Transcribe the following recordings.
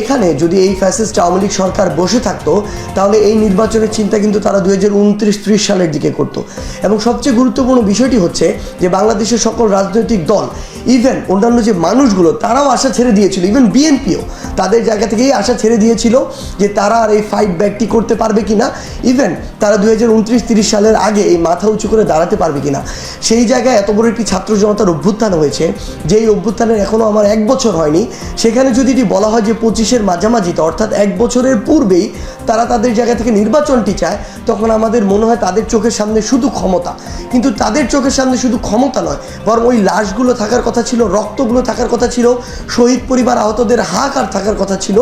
এখানে যদি এই ফ্যাসিস্ট আওয়ামী লীগ সরকার বসে থাকতো, তাহলে এই নির্বাচনের চিন্তা কিন্তু তারা দুই হাজার সালের দিকে করতো। এবং সবচেয়ে গুরুত্বপূর্ণ বিষয়টি হচ্ছে যে বাংলাদেশের সকল রাজনৈতিক দল ইভেন অন্যান্য যে মানুষগুলো, তারাও আশা ছেড়ে দিয়েছিল ইভেন বিএনপিও তাদের জায়গা থেকেই আশা ছেড়ে দিয়েছিল যে তারা আর এই ফাইট ব্যাকটি করতে পারবে কিনা ইভেন তারা দুই হাজার উনত্রিশ তিরিশ সালের আগে এই মাথা উঁচু করে দাঁড়াতে পারবে কিনা। সেই জায়গায় এত বড় একটি ছাত্র জনতার অভ্যুত্থান হয়েছে যে এই অভ্যুত্থানের এখনও আমার এক বছর হয়নি, সেখানে যদি এটি বলা হয় যে পঁচিশের মাঝামাঝিতে, অর্থাৎ এক বছরের পূর্বেই তারা তাদের জায়গা থেকে নির্বাচনটি চায়, তখন আমাদের মনে হয় তাদের চোখের সামনে শুধু ক্ষমতা। কিন্তু তাদের চোখের সামনে শুধু ক্ষমতা নয়, বরং ওই লাশগুলো থাকার কথা ছিল, রক্তগুলো থাকার কথা ছিল, শহীদ পরিবার আহতদের হাহাকার থাকার কথা ছিল,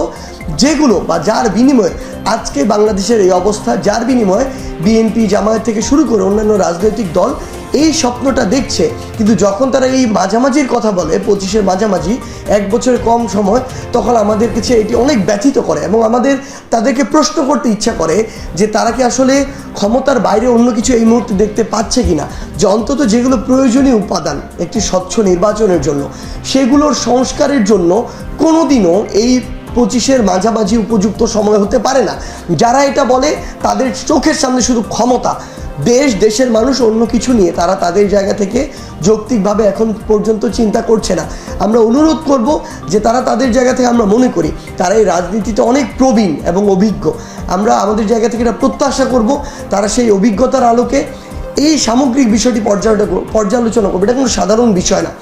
যেগুলো বা যার বিনিময়ে আজকে বাংলাদেশের এই অবস্থা, যার বিনিময়ে বিএনপি জামায়াত থেকে শুরু করে অন্যান্য রাজনৈতিক দল এই স্বপ্নটা দেখছে। কিন্তু যখন তারা এই মাঝামাঝির কথা বলে, পঁচিশের মাঝামাঝি, এক বছরের কম সময়, তখন আমাদের কাছে এটি অনেক ব্যথিত করে এবং আমাদের তাদেরকে প্রশ্ন করতে ইচ্ছা করে যে তারা কি আসলে ক্ষমতার বাইরে অন্য কিছু এই মুহূর্তে দেখতে পাচ্ছে কিনা? যে অন্তত যেগুলো প্রয়োজনীয় উপাদান একটি স্বচ্ছ নির্বাচনের জন্য, সেগুলোর সংস্কারের জন্য কোনোদিনও এই পঁচিশের মাঝামাঝি উপযুক্ত সময় হতে পারে না। যারা এটা বলে, তাদের চোখের সামনে শুধু ক্ষমতা। দেশ, দেশের মানুষ অন্য কিছু নিয়ে, তারা তাদের জায়গা থেকে যৌক্তিকভাবে এখন পর্যন্ত চিন্তা করছে না। আমরা অনুরোধ করব যে তারা তাদের জায়গা থেকে আমরা মনে করি, তারা এই রাজনীতিতে অনেক প্রবীণ এবং অভিজ্ঞ। আমরা আমাদের জায়গা থেকে এটা প্রত্যাশা করব, তারা সেই অভিজ্ঞতার আলোকে এই সামগ্রিক বিষয়টি পর্যালোচনা করবে। এটা কোনো সাধারণ বিষয় না।